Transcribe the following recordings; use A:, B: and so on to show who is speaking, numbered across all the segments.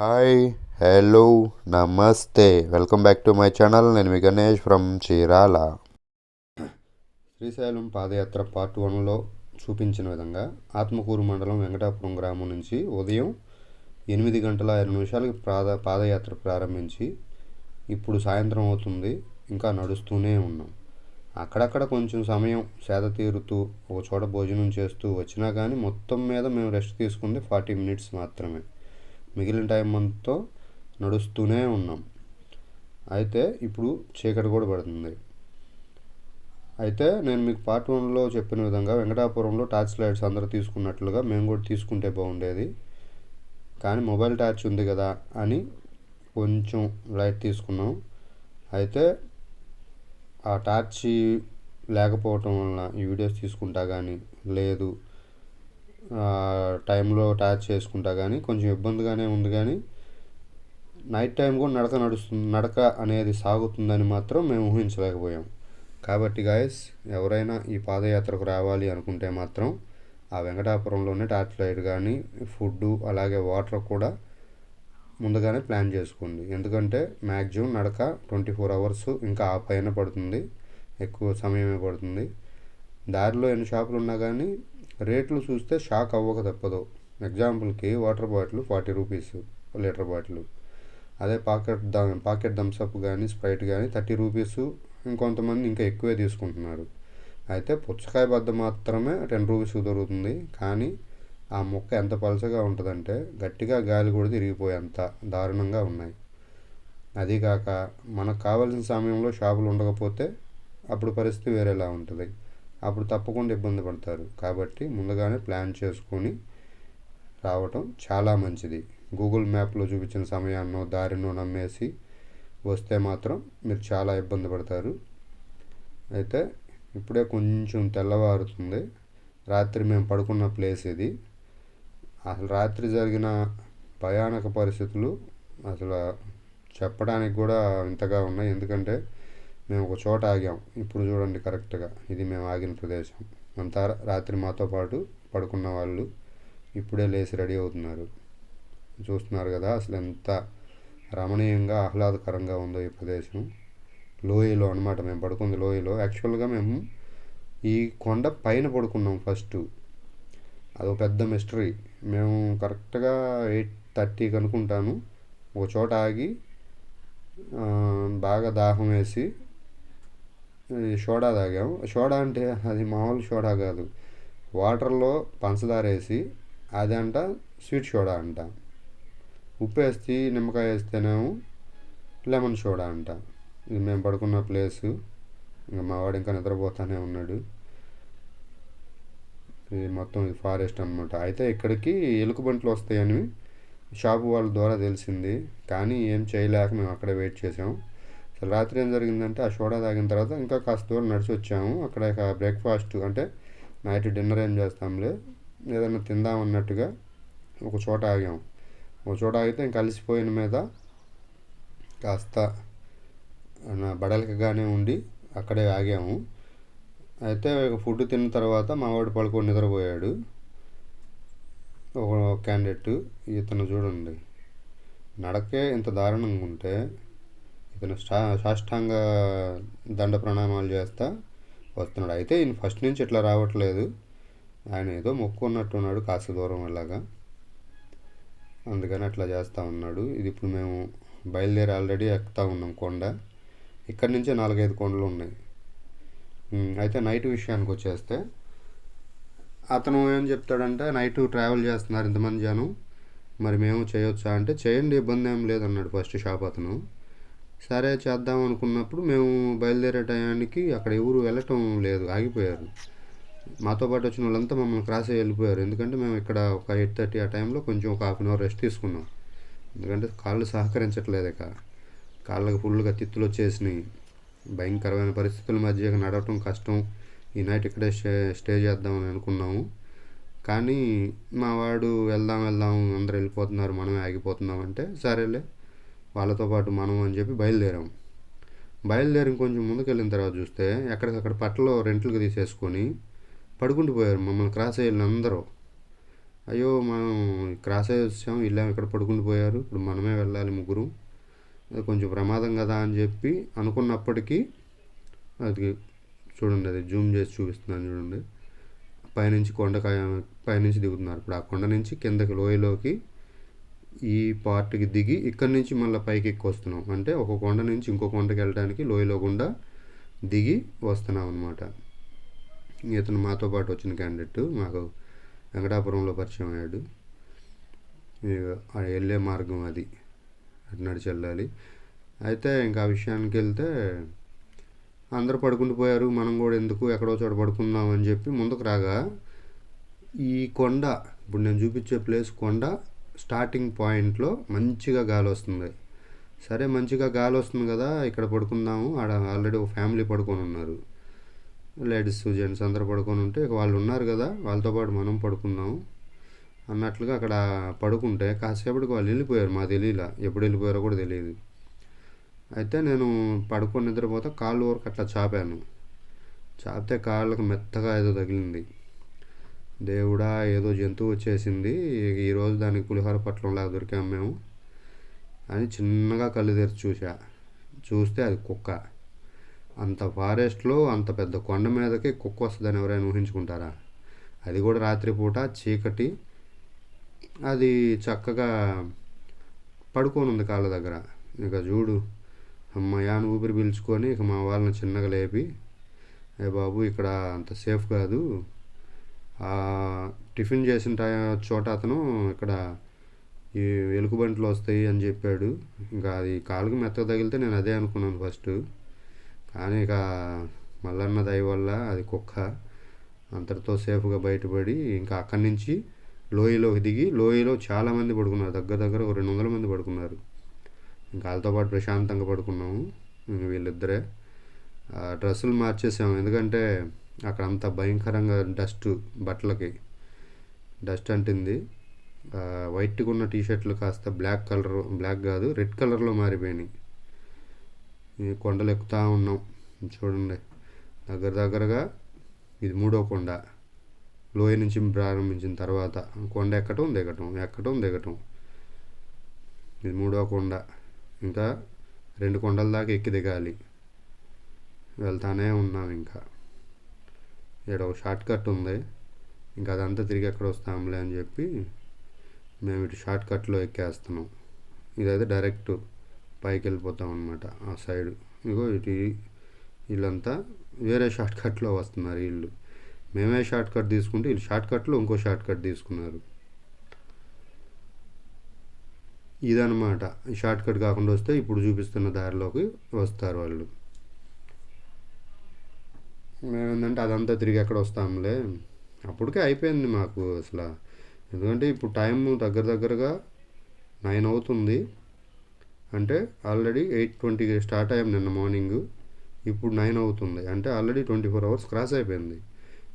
A: Hi hello నమస్తే. Welcome back to my channel. నేను మీ గణేష్ ఫ్రమ్ చీరాల. శ్రీశైలం పాదయాత్ర పార్ట్ వన్లో చూపించిన విధంగా ఆత్మకూరు మండలం వెంకటాపురం గ్రామం నుంచి ఉదయం ఎనిమిది గంటల ఐదు నిమిషాలకి పాద పాదయాత్ర ప్రారంభించి ఇప్పుడు సాయంత్రం అవుతుంది. ఇంకా నడుస్తూనే ఉన్నాం. అక్కడక్కడ కొంచెం సమయం సేద తీరుతూ ఒక చోట భోజనం చేస్తూ వచ్చినా కానీ మొత్తం మీద మేము రెస్ట్ తీసుకుంది ఫార్టీ మినిట్స్ మాత్రమే. మిగిలిన టైం అంతా నడుస్తూనే ఉన్నాం. అయితే ఇప్పుడు చీకటి కూడా పడుతుంది. అయితే నేను మీకు పార్ట్ వన్లో చెప్పిన విధంగా వెంకటాపురంలో టార్చ్ లైట్స్ అందరూ తీసుకున్నట్లుగా మేము కూడా తీసుకుంటే బాగుండేది. కానీ మొబైల్ టార్చ్ ఉంది కదా అని కొంచెం లైట్ తీసుకున్నాం. అయితే ఆ టార్చ్ లేకపోవటం వలన ఈ వీడియోస్ తీసుకుంటా కానీ లేదు. టైంలో టార్చ్ చేసుకుంటా కానీ కొంచెం ఇబ్బందిగానే ఉంది కానీ నైట్ టైం కూడా నడక నడుస్తుంది నడక అనేది సాగుతుందని మాత్రం మేము ఊహించలేకపోయాం. కాబట్టి గాయస్ ఎవరైనా ఈ పాదయాత్రకు రావాలి అనుకుంటే మాత్రం ఆ వెంకటాపురంలోనే టార్చ్ లైట్ కానీ ఫుడ్ అలాగే వాటర్ కూడా ముందుగానే ప్లాన్ చేసుకోండి. ఎందుకంటే మ్యాక్సిమం నడక ట్వంటీ ఫోర్ అవర్స్ ఇంకా ఆ పైన పడుతుంది. ఎక్కువ సమయమే పడుతుంది. దారిలో ఎన్ని షాపులు ఉన్నా కానీ రేట్లు చూస్తే షాక్ అవ్వక తప్పదు. ఎగ్జాంపుల్కి water bottle forty rupees litre bottle. అదే packet the packet Thums Up కానీ స్ప్రైట్ కానీ థర్టీ రూపీస్ ఇంకొంతమంది ఇంకా ఎక్కువే తీసుకుంటున్నారు. అయితే పుచ్చకాయ బద్ద మాత్రమే టెన్ రూపీస్ దొరుకుతుంది. కానీ ఆ మొక్క ఎంత పలచగా ఉంటుందంటే గట్టిగా గాలి కూడా తిరిగిపోయేంత దారుణంగా ఉన్నాయి. అదీకాక మనకు కావాల్సిన సమయంలో షాపులు ఉండకపోతే అప్పుడు పరిస్థితి వేరేలా ఉంటుంది. అప్పుడు తప్పకుండా ఇబ్బంది పడతారు. కాబట్టి ముందుగానే ప్లాన్ చేసుకొని రావటం చాలా మంచిది. గూగుల్ మ్యాప్లో చూపించిన సమయాన్నో దారినో నమ్మేసి వస్తే మాత్రం మీరు చాలా ఇబ్బంది పడతారు. అయితే ఇప్పుడే కొంచెం తెల్లవారుతుంది. రాత్రి మేము పడుకున్న ప్లేస్ ఇది. అసలు రాత్రి జరిగిన భయానక పరిస్థితులు అసలు చెప్పడానికి కూడా ఇంతగా ఉన్నాయి. ఎందుకంటే మేము ఒక చోట ఆగాం. ఇప్పుడు చూడండి కరెక్ట్గా ఇది మేము ఆగిన ప్రదేశం. అంతా రాత్రి మాతో పాటు పడుకున్న వాళ్ళు ఇప్పుడే లేచి రెడీ అవుతున్నారు. చూస్తున్నారు కదా అసలు ఎంత రమణీయంగా ఆహ్లాదకరంగా ఉందో ఈ ప్రదేశం. లోయలో అనమాట మేము పడుకుంది లోయలో. యాక్చువల్గా మేము ఈ కొండ పైన పడుకున్నాం ఫస్ట్ అదొక పెద్ద మిస్టరీ మేము కరెక్ట్గా ఎయిట్ థర్టీకి అనుకుంటాను. ఒక చోట ఆగి బాగా దాహం వేసి సోడా తాగాం. సోడా అంటే అది మామూలు సోడా కాదు. వాటర్లో పంచదార వేసి అది అంట స్వీట్ సోడా అంట. ఉప్పు వేస్తే నిమ్మకాయ వేస్తేనేమో లెమన్ సోడా అంట. ఇది మేము పడుకున్న ప్లేసు. ఇంకా మా వాడు ఇంకా నిద్రపోతానే ఉన్నాడు. ఇది మొత్తం ఇది ఫారెస్ట్ అనమాట అయితే ఇక్కడికి ఎలుకబంట్లు వస్తాయని షాపు వాళ్ళ ద్వారా తెలిసింది. కానీ ఏం చేయలేక మేము అక్కడే వెయిట్ చేసాం. అసలు రాత్రి ఏం జరిగిందంటే ఆ సోడా తాగిన తర్వాత ఇంకా కాస్త దూరం నడిచి వచ్చాము. అక్కడ బ్రేక్ఫాస్ట్ అంటే నైట్ డిన్నర్ ఏం చేస్తాంలే ఏదైనా తిందాం అన్నట్టుగా ఒక చోట ఆగాము ఒక చోట ఆగితే ఇంక అలసిపోయిన మీద కాస్త బడలకగానే ఉండి అక్కడే ఆగాము. అయితే ఫుడ్ తిన్న తర్వాత మావాడు పడుకొని నిద్రపోయాడు. ఒక క్యాండిడేట్ ఇతను చూడండి నడకే ఇంత దారుణంగా ఉంటే ఇతను షా సాష్టాంగ దండ ప్రణామాలు చేస్తా వస్తున్నాడు. అయితే ఈయన ఫస్ట్ నుంచి ఇట్లా రావట్లేదు. ఆయన ఏదో మొక్కున్నట్టున్నాడు కాస్త దూరం అలాగా అందుకని అట్లా చేస్తూ ఉన్నాడు. ఇది ఇప్పుడు మేము బయలుదేరి ఆల్రెడీ ఎక్కుతా ఉన్నాం కొండ. ఇక్కడి నుంచే నాలుగైదు కొండలు ఉన్నాయి. అయితే నైట్ విషయానికి వచ్చేస్తే అతను ఏం చెప్తాడంటే నైట్ ట్రావెల్ చేస్తున్నారు ఇంతమంది జనం. మరి మేము చేయొచ్చా అంటే చేయండి ఇబ్బంది ఏం లేదన్నాడు ఫస్ట్ షాప్ అతను. సరే చేద్దాం అనుకున్నప్పుడు మేము బయలుదేరే టయానికి అక్కడ ఎవరు వెళ్ళటం లేదు ఆగిపోయారు. మాతో పాటు వచ్చిన వాళ్ళంతా మమ్మల్ని క్రాస్ అయ్యి వెళ్ళిపోయారు. ఎందుకంటే మేము ఇక్కడ ఒక ఎయిట్ థర్టీ ఆ టైంలో కొంచెం ఒక హాఫ్ అన్ అవర్ రెస్ట్ తీసుకున్నాం. ఎందుకంటే కాళ్ళు సహకరించట్లేదు ఇక. కాళ్ళకి ఫుల్గా తిత్తులు వచ్చేసినాయి. భయంకరమైన పరిస్థితుల మధ్య నడవటం కష్టం. ఈ నైట్ ఇక్కడే స్టే స్టే చేద్దామని అనుకున్నాము. కానీ మా వాడు వెళ్దాం వెళ్దాం అందరు వెళ్ళిపోతున్నారు మనమే ఆగిపోతున్నాం అంటే సరేలే. వాళ్ళతో పాటు మనం అని చెప్పి బయలుదేరాం. బయలుదేరి కొంచెం ముందుకెళ్ళిన తర్వాత చూస్తే ఎక్కడికక్కడ పట్టలో రెంట్లకు తీసేసుకొని పడుకుంటూ పోయారు మమ్మల్ని క్రాస్ అయ్యిన అందరూ. అయ్యో మనం క్రాస్ అయ్యి వచ్చాం ఇలా ఇక్కడ పడుకుంటూ పోయారు. ఇప్పుడు మనమే వెళ్ళాలి ముగ్గురు. అది కొంచెం ప్రమాదం కదా అని చెప్పి అనుకున్నప్పటికీ అది చూడండి అది జూమ్ చేసి చూపిస్తున్నాను చూడండి. పైనుంచి కొండకాయ పైనుంచి దిగుతున్నారు. ఇప్పుడు ఆ కొండ నుంచి కిందకి లోయలోకి ఈ పార్ట్కి దిగి ఇక్కడి నుంచి మళ్ళీ పైకి ఎక్కి వస్తున్నాం అంటే ఒక కొండ నుంచి ఇంకో కొండకి వెళ్ళడానికి లోయలో గుండా దిగి వస్తున్నాం అనమాట ఇతను మాతో పాటు వచ్చిన క్యాండిడేట్ మాకు వెంకటాపురంలో పరిచయం అయ్యాడు. వెళ్ళే మార్గం అది. అటు నడిచి వెళ్ళాలి. అయితే ఇంకా ఆ విషయానికి వెళ్తే అందరూ పడుకుంటూ పోయారు. మనం కూడా ఎందుకు ఎక్కడో చోట పడుకుందాం అని చెప్పి ముందుకు రాగా ఈ కొండ ఇప్పుడు నేను చూపించే ప్లేస్ కొండ స్టార్టింగ్ పాయింట్లో మంచిగా గాలి వస్తుంది. సరే మంచిగా గాలి వస్తుంది కదా ఇక్కడ పడుకుందాము. ఆడ ఆల్రెడీ ఒక ఫ్యామిలీ పడుకొని ఉన్నారు. లేడీస్ జెంట్స్ అందరూ పడుకొని ఉంటే వాళ్ళు ఉన్నారు కదా వాళ్ళతో పాటు మనం పడుకుందాం అన్నట్లుగా అక్కడ పడుకుంటే కాసేపటికి వాళ్ళు వెళ్ళిపోయారు మా తెలియలా. ఎప్పుడు వెళ్ళిపోయారో కూడా తెలియదు. అయితే నేను పడుకొని నిద్రపోతే కాళ్ళు వరకు అట్లా చాపాను. చాపితే కాళ్ళకు మెత్తగా ఏదో తగిలింది. దేవుడా ఏదో జంతువు వచ్చేసింది. ఈరోజు దానికి పులిహోర పట్లంలాగా దొరికాం మేము అని చిన్నగా కళ్ళు తెరిచి చూసా చూస్తే అది కుక్క. అంత ఫారెస్ట్లో అంత పెద్ద కొండ మీదకి కుక్క వస్తుందని ఎవరైనా ఊహించుకుంటారా? అది కూడా రాత్రిపూట చీకటి. అది చక్కగా పడుకొని ఉంది కాళ్ళ దగ్గర. ఇక చూడు అమ్మయాను ఊపిరి పీల్చుకొని ఇక మా వాళ్ళని చిన్నగా లేపి ఏ బాబు ఇక్కడ అంత సేఫ్ కాదు. టిఫిన్ చేసిన చోట అతను ఇక్కడ ఈ ఎలుకబంట్లు వస్తాయి అని చెప్పాడు. ఇంకా అది కాలుకి మెత్తగా తగిలితే నేను అదే అనుకున్నాను ఫస్ట్. కానీ ఇక మల్లన్న దయ వల్ల అది కుక్క అంతటితో సేఫ్గా బయటపడి ఇంకా అక్కడి నుంచి లోయలోకి దిగి లోయలో చాలామంది పడుకున్నారు. దగ్గర దగ్గర ఒక రెండు వందల మంది పడుకున్నారు. ఇంకా వాళ్ళతో పాటు ప్రశాంతంగా పడుకున్నాము ఇంక వీళ్ళిద్దరే. డ్రెస్సులు మార్చేసాము. ఎందుకంటే అక్కడ అంత భయంకరంగా డస్ట్ బట్టలకి డస్ట్ అంటుంది. వైట్గా ఉన్న టీషర్ట్లు కాస్త బ్లాక్ కలర్ బ్లాక్ కాదు రెడ్ కలర్లో మారిపోయినాయి. కొండలు ఎక్కుతా ఉన్నాం. చూడండి దగ్గర దగ్గరగా ఇది మూడో కొండ. లోయ నుంచి ప్రారంభించిన తర్వాత కొండ ఎక్కటం దిగటం ఎక్కటం దిగటం. ఇది మూడో కొండ. ఇంకా రెండు కొండల దాకా ఎక్కి దిగాలి. వెళ్తానే ఉన్నాం ఇంకా. ఇక్కడ ఒక షార్ట్ కట్ ఉంది. ఇంకా అదంతా తిరిగి ఎక్కడ వస్తాంలే అని చెప్పి మేము ఇటు షార్ట్ కట్లో ఎక్కేస్తున్నాం. ఇదైతే డైరెక్ట్ పైకి వెళ్ళిపోతాం అనమాట ఆ సైడ్. ఇగో ఇటు వీళ్ళంతా వేరే షార్ట్ కట్లో వస్తున్నారు వీళ్ళు మేమే షార్ట్ కట్ తీసుకుంటే వీళ్ళు షార్ట్ కట్లో ఇంకో షార్ట్ కట్ తీసుకున్నారు. ఇదనమాట ఈ షార్ట్ కట్ కాకుండా వస్తే ఇప్పుడు చూపిస్తున్న దారిలోకి వస్తారు వాళ్ళు. మేమేందంటే అదంతా తిరిగి ఎక్కడ వస్తాంలే. అప్పటికే అయిపోయింది మాకు అసలు. ఎందుకంటే ఇప్పుడు టైం దగ్గర దగ్గరగా నైన్ అవుతుంది. అంటే ఆల్రెడీ ఎయిట్ ట్వంటీకి స్టార్ట్ అయ్యాం నిన్న మార్నింగ్. ఇప్పుడు నైన్ అవుతుంది. అంటే already twenty four hours cross అయిపోయింది.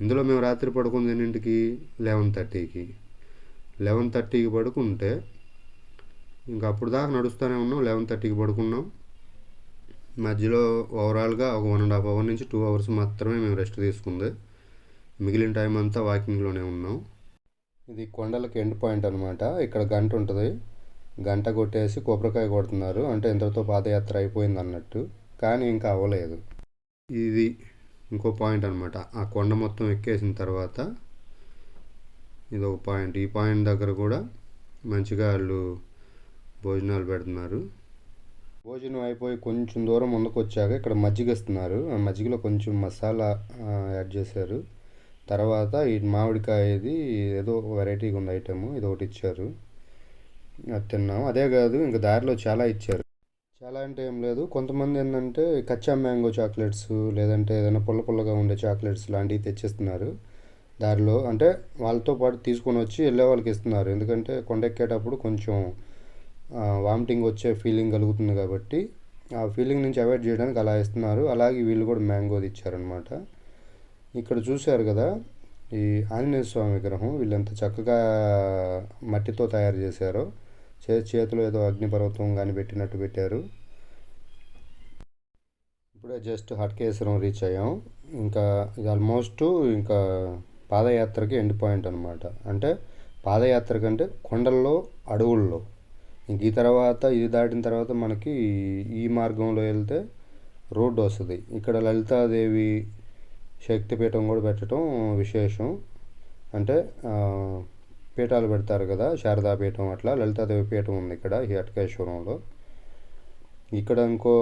A: ఇందులో మేము రాత్రి పడుకుంది ఎన్నింటికి? లెవెన్ థర్టీకి. లెవెన్ థర్టీకి పడుకుంటే ఇంకా అప్పుడు దాకా నడుస్తూనే ఉన్నాం. లెవెన్ థర్టీకి పడుకున్నాం. మధ్యలో ఓవరాల్గా ఒక వన్ అండ్ హాఫ్ అవర్ నుంచి టూ అవర్స్ మాత్రమే మేము రెస్ట్ తీసుకుంది. మిగిలిన టైం అంతా వాకింగ్లోనే ఉన్నాం. ఇది కొండలకి ఎండ్ పాయింట్ అనమాట ఇక్కడ గంట ఉంటుంది. గంట కొట్టేసి కొబ్బరికాయ కొడుతున్నారు. అంటే ఇంతటితో పాదయాత్ర అయిపోయింది అన్నట్టు. కానీ ఇంకా అవ్వలేదు. ఇది ఇంకో పాయింట్ అనమాట ఆ కొండ మొత్తం ఎక్కేసిన తర్వాత ఇది ఒక పాయింట్ ఈ పాయింట్ దగ్గర కూడా మంచిగా వాళ్ళు భోజనాలు పెడుతున్నారు. భోజనం అయిపోయి కొంచెం దూరం ముందుకు వచ్చాక ఇక్కడ మజ్జిగ ఇస్తున్నారు ఆ మజ్జిగలో కొంచెం మసాలా యాడ్ చేశారు. తర్వాత ఈ మామిడికాయ ఇది ఏదో వెరైటీగా ఉంది ఐటెము ఇది ఒకటి ఇచ్చారు. అది తిన్నాము అదే కాదు ఇంకా దారిలో చాలా ఇచ్చారు. చాలా అంటే ఏం లేదు. కొంతమంది ఏంటంటే కచ్చా మ్యాంగో చాక్లెట్స్ లేదంటే ఏదైనా పుల్ల పుల్లగా ఉండే చాక్లెట్స్ లాంటివి తెచ్చిస్తున్నారు దారిలో. అంటే వాళ్ళతో పాటు తీసుకొని వచ్చి వెళ్ళే వాళ్ళకి ఇస్తున్నారు. ఎందుకంటే కొండెక్కేటప్పుడు కొంచెం వామిటింగ్ వచ్చే ఫీలింగ్ కలుగుతుంది కాబట్టి ఆ ఫీలింగ్ నుంచి అవాయిడ్ చేయడానికి అలా ఇస్తున్నారు అలాగే వీళ్ళు కూడా మ్యాంగోది ఇచ్చారనమాట ఇక్కడ చూశారు కదా ఈ ఆంజనేయ స్వామి విగ్రహం వీళ్ళు ఎంత చక్కగా మట్టితో తయారు చేశారో. చే చేతిలో ఏదో అగ్నిపర్వతం కానీ పెట్టినట్టు పెట్టారు. ఇప్పుడే జస్ట్ హట్కేశ్వరం రీచ్ అయ్యాం. ఇంకా ఇది ఆల్మోస్ట్ ఇంకా పాదయాత్రకి ఎండ్ పాయింట్ అనమాట అంటే పాదయాత్ర కంటే కొండల్లో అడవుల్లో ఇంక ఈ తర్వాత ఇది దాటిన తర్వాత మనకి ఈ మార్గంలో వెళ్తే రోడ్డు వస్తుంది. ఇక్కడ లలితాదేవి శక్తిపీఠం కూడా పెట్టడం విశేషం. అంటే పీఠాలు పెడతారు కదా శారదా పీఠం అట్లా లలితాదేవి పీఠం ఉంది ఇక్కడ ఈ అటకేశ్వరంలో. ఇక్కడ ఇంకో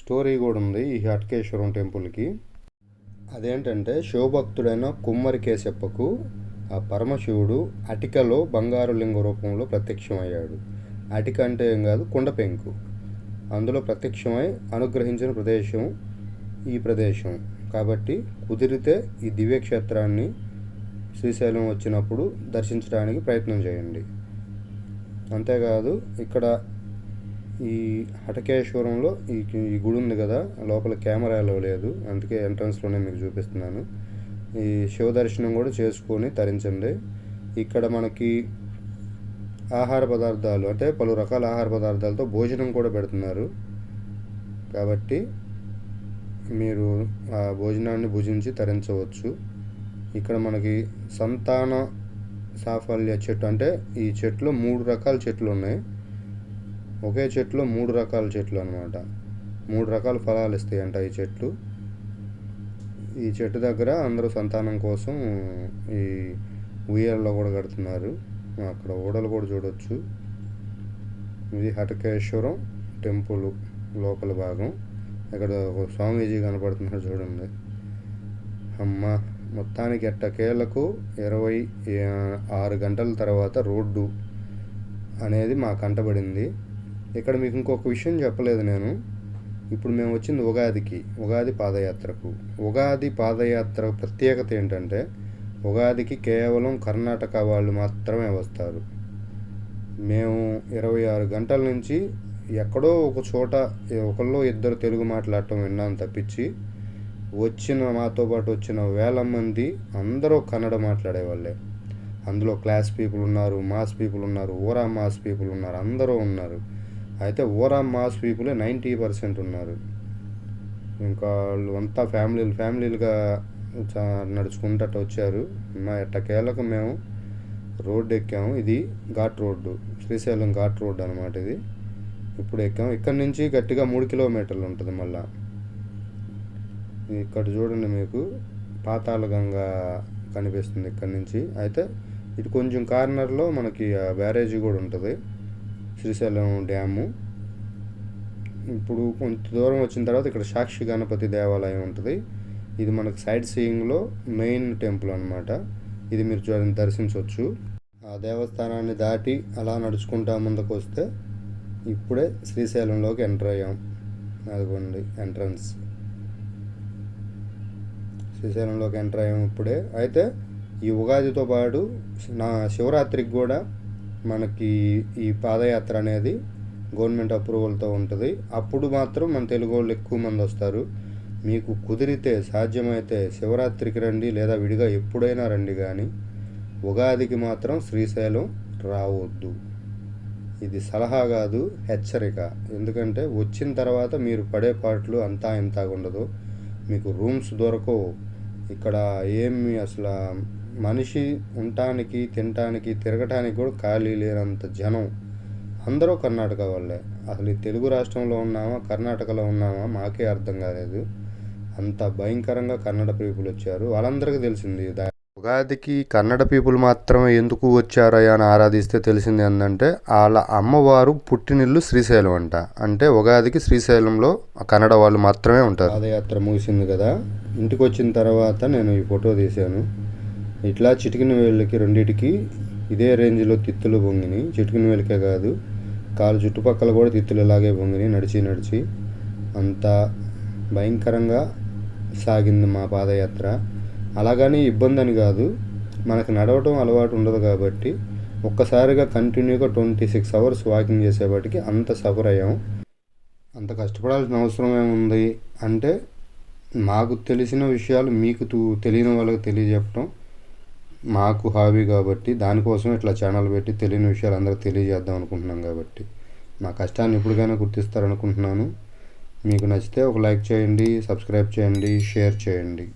A: స్టోరీ కూడా ఉంది ఈ హటకేశ్వరం టెంపుల్కి. అదేంటంటే శివభక్తుడైన కుమ్మరి కేశప్పకు ఆ పరమశివుడు అటికలో బంగారు లింగ రూపంలో ప్రత్యక్షమయ్యాడు. అటిక అంటే ఏం కాదు కుండ పెంకు. అందులో ప్రత్యక్షమై అనుగ్రహించిన ప్రదేశం ఈ ప్రదేశం. కాబట్టి కుదిరితే ఈ దివ్యక్షేత్రాన్ని శ్రీశైలం వచ్చినప్పుడు దర్శించడానికి ప్రయత్నం చేయండి. అంతేకాదు ఇక్కడ ఈ హటకేశ్వరంలో ఈ ఈ గుడి ఉంది కదా లోపల కెమెరా లేదు. అందుకే ఎంట్రన్స్లోనే మీకు చూపిస్తున్నాను. ఈ శివ దర్శనం కూడా చేసుకొని తరించండి. ఇక్కడ మనకి ఆహార పదార్థాలు అంటే పలు రకాల ఆహార పదార్థాలతో భోజనం కూడా పెడుతున్నారు. కాబట్టి మీరు ఆ భోజనాన్ని భుజించి తరించవచ్చు. ఇక్కడ మనకి సంతాన సాఫల్య చెట్టు అంటే ఈ చెట్లు మూడు రకాల చెట్లు ఉన్నాయి. ఒకే చెట్లో మూడు రకాల చెట్లు అనమాట మూడు రకాల ఫలాలు ఇస్తాయంట ఈ చెట్లు. ఈ చెట్టు దగ్గర అందరూ సంతానం కోసం ఈ ఉయ్యాలలో కూడా కడుతున్నారు. అక్కడ ఓడలు కూడా చూడొచ్చు. ఇది హటకేశ్వరం టెంపుల్ లోపల భాగం. ఇక్కడ ఒక స్వామీజీ కనపడుతున్నారు చూడండి. అమ్మ మొత్తానికి ఎట్టకేలకు ఇరవై ఆరు గంటల తర్వాత రోడ్డు అనేది మా కంటబడింది ఇక్కడ మీకు ఇంకొక విషయం చెప్పలేదు నేను. ఇప్పుడు మేము వచ్చింది ఉగాదికి ఉగాది పాదయాత్రకు. ఉగాది పాదయాత్ర ప్రత్యేకత ఏంటంటే ఉగాదికి కేవలం కర్ణాటక వాళ్ళు మాత్రమే వస్తారు. మేము ఇరవై ఆరు గంటల నుంచి ఎక్కడో ఒక చోట ఒకళ్ళు ఇద్దరు తెలుగు మాట్లాడటం విన్నాను తప్పించి వచ్చిన మాతో పాటు వచ్చిన వేల మంది అందరూ కన్నడ మాట్లాడేవాళ్ళే. అందులో క్లాస్ పీపుల్ ఉన్నారు మాస్ పీపుల్ ఉన్నారు ఓరా మాస్ పీపుల్ ఉన్నారు అందరూ ఉన్నారు. అయితే ఓవరాల్ మాస్ పీపులే నైంటీ పర్సెంట్ ఉన్నారు. ఇంకా వాళ్ళు అంతా ఫ్యామిలీలు ఫ్యామిలీలుగా నడుచుకుంటట్టు వచ్చారు. మా ఎట్టకేళ్ళకు మేము రోడ్డు ఎక్కాము. ఇది ఘాట్ రోడ్డు శ్రీశైలం ఘాట్ రోడ్డు అనమాట ఇది. ఇప్పుడు ఎక్కాము. ఇక్కడ నుంచి గట్టిగా మూడు కిలోమీటర్లు ఉంటుంది మళ్ళా. ఇక్కడ చూడండి మీకు పాతాళగంగ కనిపిస్తుంది ఇక్కడ నుంచి. అయితే ఇటు కొంచెం కార్నర్లో మనకి బ్యారేజీ కూడా ఉంటుంది. శ్రీశైలం డ్యాము. ఇప్పుడు కొంత దూరం వచ్చిన తర్వాత ఇక్కడ సాక్షి గణపతి దేవాలయం ఉంటుంది. ఇది మనకు సైడ్ సీయింగ్లో మెయిన్ టెంపుల్ అనమాట ఇది మీరు చూడని దర్శించవచ్చు ఆ దేవస్థానాన్ని దాటి అలా నడుచుకుంటా ముందుకు వస్తే ఇప్పుడే శ్రీశైలంలోకి ఎంటర్ అయ్యాం. అదిగోండి ఎంట్రన్స్. శ్రీశైలంలోకి ఎంటర్ అయ్యాం ఇప్పుడే. అయితే ఈ ఉగాదితో పాటు నా శివరాత్రికి కూడా మనకి ఈ పాదయాత్ర అనేది గవర్నమెంట్ అప్రూవల్తో ఉంటుంది. అప్పుడు మాత్రం మన తెలుగు వాళ్ళు ఎక్కువ మంది వస్తారు. మీకు కుదిరితే సాధ్యమైతే శివరాత్రికి రండి లేదా విడిగా ఎప్పుడైనా రండి కానీ ఉగాదికి మాత్రం శ్రీశైలం రావద్దు. ఇది సలహా కాదు హెచ్చరిక. ఎందుకంటే వచ్చిన తర్వాత మీరు పడే పాటలు అంతా ఇంత ఉండదు మీకు రూమ్స్ దొరకవు. ఇక్కడ ఏమి అసలు మనిషి ఉండటానికి తినటానికి తిరగటానికి కూడా ఖాళీ లేనంత జనం. అందరూ కర్ణాటక వాళ్ళే. అసలు ఈ తెలుగు రాష్ట్రంలో ఉన్నామా కర్ణాటకలో ఉన్నామా మాకే అర్థం కాలేదు. అంత భయంకరంగా కన్నడ పీపుల్ వచ్చారు. వాళ్ళందరికీ తెలిసింది ఉగాదికి కన్నడ పీపుల్ మాత్రమే ఎందుకు వచ్చారయ్యా అని ఆరాధిస్తే తెలిసింది ఏంటంటే వాళ్ళ అమ్మవారు పుట్టినిల్లు శ్రీశైలం అంట. అంటే ఉగాదికి శ్రీశైలంలో కన్నడ వాళ్ళు మాత్రమే ఉంటారు. పాదయాత్ర ముగిసింది కదా. ఇంటికి వచ్చిన తర్వాత నేను ఈ ఫోటో తీశాను. ఇట్లా చిటికిన వేళ్ళకి రెండిటికి ఇదే రేంజ్లో తిత్తులు పొంగిని. చిటికిన వేలికే కాదు కాలు చుట్టుపక్కల కూడా తిత్తులు ఇలాగే పొంగిని నడిచి నడిచి. అంత భయంకరంగా సాగింది మా పాదయాత్ర. అలాగని ఇబ్బంది అని కాదు మనకు నడవటం అలవాటు ఉండదు కాబట్టి ఒక్కసారిగా కంటిన్యూగా ట్వంటీ సిక్స్ అవర్స్ వాకింగ్ చేసేపటికి అంత సఫర్ అయ్యాం. అంత కష్టపడాల్సిన అవసరం ఏముంది? అంటే మాకు తెలిసిన విషయాలు మీకు తెలియని వాళ్ళకి తెలియజెప్పడం మాకు హాబీ కాబట్టి దానికోసం ఇట్లా ఛానల్ పెట్టి తెలియని విషయాలు అందరికి తెలియజేద్దాం అనుకుంటున్నాం కాబట్టి. మా కష్టాన్ని ఎప్పటికైనా గుర్తిస్తారనుకుంటున్నాను. మీకు నచ్చితే ఒక లైక్ చేయండి సబ్స్క్రైబ్ చేయండి షేర్ చేయండి.